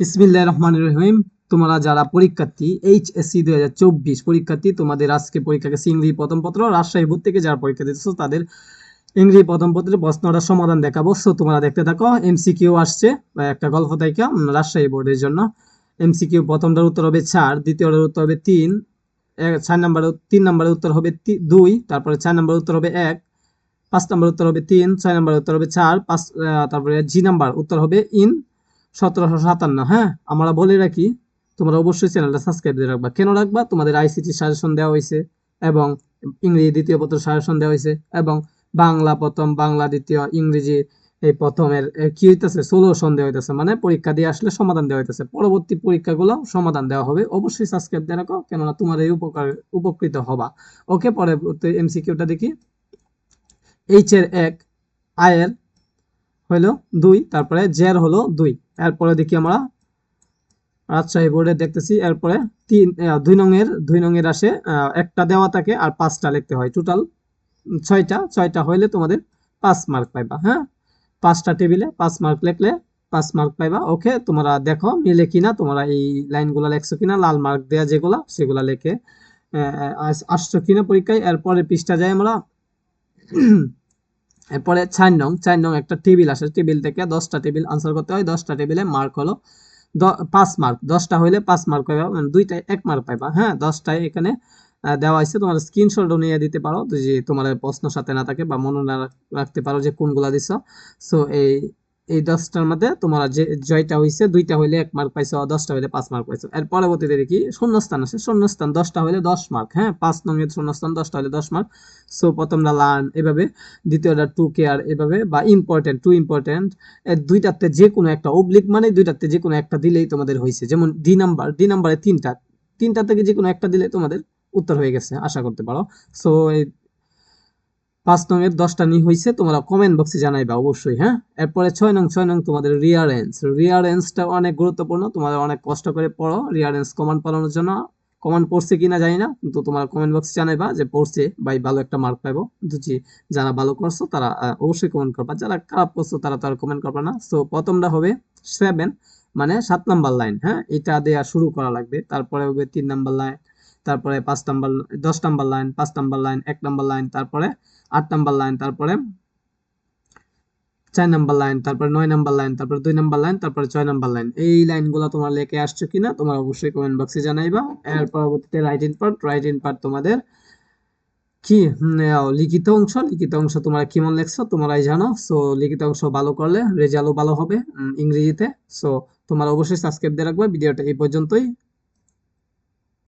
বিসমিল্লাহ রহমান রহিম। তোমরা যারা পরীক্ষার্থী এইচএসসি দুই হাজার চব্বিশ পরীক্ষার্থী, তোমাদের আজকে পরীক্ষা গেছে ইংরেজি প্রথম পত্র, রাজশাহী বোর্ড থেকে যারা পরীক্ষা দিতেছো, তাদের ইংরেজি প্রথম পত্রের প্রশ্নটা সমাধান দেখাবো। সো তোমরা দেখতে থাকো এমসিকিউ আসছে, একটা গল্প থেকে রাজশাহী বোর্ডের জন্য। এমসিকিউ প্রথমটার উত্তর হবে চার, দ্বিতীয়টার উত্তর হবে তিন চার নম্বরের তিন নম্বরের উত্তর হবে দুই, তারপরে চার নম্বরের উত্তর হবে এক, পাঁচ নম্বর উত্তর হবে তিন, ছয় নম্বরের উত্তর হবে চার, পাঁচ তারপরে জি নাম্বার উত্তর হবে ইন। সতেরোশো সাতান্ন হ্যাঁ? আমরা বলে রাখি, তোমরা অবশ্যই চ্যানেলটা সাবস্ক্রাইব দিয়ে রাখবা। কেন রাখবা? তোমাদের আইসিটি সাজেশন দেওয়া হয়েছে এবং ইংরেজি দ্বিতীয় পত্র সাজেশন দেওয়া হয়েছে এবং বাংলা প্রথম, বাংলা দ্বিতীয়, ইংরেজি এই প্রথমের কি হইতেছে? সলিউশন দেওয়া হইতেছে মানে পরীক্ষা দিয়ে আসলে সমাধান দেওয়া হইতেছে। পরবর্তী পরীক্ষাগুলো সমাধান দেওয়া হবে। অবশ্যই সাবস্ক্রাইব দিয়ে রাখো, কেননা তোমার এই উপকার, উপকৃত হবা। ওকে, পরবর্তী এমসিকিউটা দেখি। এইচ এর এক আয়ের হলো দুই, তারপরে জের হলো দুই। এরপরে দেখি আমরা রাজশাহী বোর্ডে দেখতেছি, এরপরে তিন দুই নংয়ের দুই নংয়ের আসে একটা দেওয়া থাকে আর পাঁচটা লিখতে হয়। টোটাল ছয়টা ছয়টা হইলে তোমাদের পাঁচ মার্ক পাইবা হ্যাঁ? পাঁচটা টেবিলে পাঁচ মার্ক লিখলে পাঁচ মার্ক পাইবা। ওকে, তোমরা দেখো, মিলে কিনা, তোমরা এই লাইনগুলো লেখছো কিনা, লাল মার্ক দেয়া যেগুলা, সেগুলা লেখে আস- আসছো কিনা পরীক্ষায়। এরপরে পৃষ্ঠা যাই আমরা। এরপরে চার নং চার নং একটা টেবিল আসে টেবিল থেকে দশটা টেবিল আনসার করতে হয়, দশটা টেবিলে মার্ক হলো পাঁচ মার্ক দশটা হইলে পাঁচ মার্ক পাইবা মানে দুইটায় এক মার্ক পাইবা হ্যাঁ? দশটায় এখানে দেওয়া হয়েছে, তোমার স্ক্রিনশটও নিয়ে দিতে পারো, যে তোমার প্রশ্ন সাথে না থাকে বা মনে না রাখতে পারো যে কোনগুলা দিছ। সো এই এই দশটার মধ্যে তোমার যে জয়টা হয়েছে দুইটা হইলে এক মার্ক পাইছো দশটা হইলে পাঁচ মার্ক পাইছো। এর পরবর্তীতে দেখি শূন্যস্থান আছে। শূন্যস্থান দশটা হইলে দশ মার্ক হ্যাঁ? পাঁচ নঙের শূন্যস্থান, দশটা হইলে দশ মার্ক সো প্রথমটা লার্ন এভাবে, দ্বিতীয়টা টু কেয়ার এভাবে, বা ইম্পর্টেন্ট টু ইম্পর্টেন্ট এর দুইটাতে যে কোনো একটা অবলিক মানে দুইটাতে যে কোনো একটা দিলেই তোমাদের হয়েছে যেমন ডি নাম্বার ডি নাম্বারে তিনটা। তিনটা থেকে যে কোনো একটা দিলে তোমাদের উত্তর হয়ে গেছে, আশা করতে পারো। সো এই পাঁচ নং এর দশটা নি হয়েছে তোমরা কমেন্ট বক্সে জানাইবা অবশ্যই হ্যাঁ? এরপরে ছয় নং ছয় নং তোমাদের রিয়ারেন্স রিয়ারেন্সটা অনেক গুরুত্বপূর্ণ তোমাদের অনেক কষ্ট করে পড়ো। রিয়ারেন্স কমান্ড পড়ানোর জন্য কমান্ড পড়ছে কিনা জানি না, কিন্তু তোমার কমেন্ট বক্সে জানাইবা যে পড়ছে ভাই ভালো একটা মার্ক পাইবো। যদি যারা ভালো করছ তারা অবশ্যই কমেন্ট করবা। যারা খারাপ করছ তারা তো আর কমেন্ট করবে না। সো প্রথমটা হবে সেভেন মানে সাত নাম্বার লাইন হ্যাঁ? এটা দেয়া শুরু করা লাগবে, তারপরে হবে তিন নাম্বার লাইন তারপরে পাঁচ নাম্বার, দশ নাম্বার লাইন, পাঁচ নাম্বার লাইন, এক নাম্বার লাইন, তারপরে আট নাম্বার লাইন, তারপরে চার নাম্বার লাইন, তারপরে নয় নাম্বার লাইন, তারপরে দুই নাম্বার লাইন, তারপরে ছয় নাম্বার লাইন। এই লাইনগুলো তোমার লেখে আসছো কিনা, তোমার অবশ্যই কমেন্ট বক্সে জানাইবা। এর পরবর্তীতে write in part write in part তোমাদের কি লিখিত অংশ লিখিত অংশ তোমরা কেমন লেখছো, তোমরাই জানো। সো লিখিত অংশ ভালো করলে রেজাল্টও ভালো হবে ইংরেজিতে। সো তোমরা অবশ্যই সাবস্ক্রাইব দিয়ে রাখবে। ভিডিওটা এই পর্যন্তই।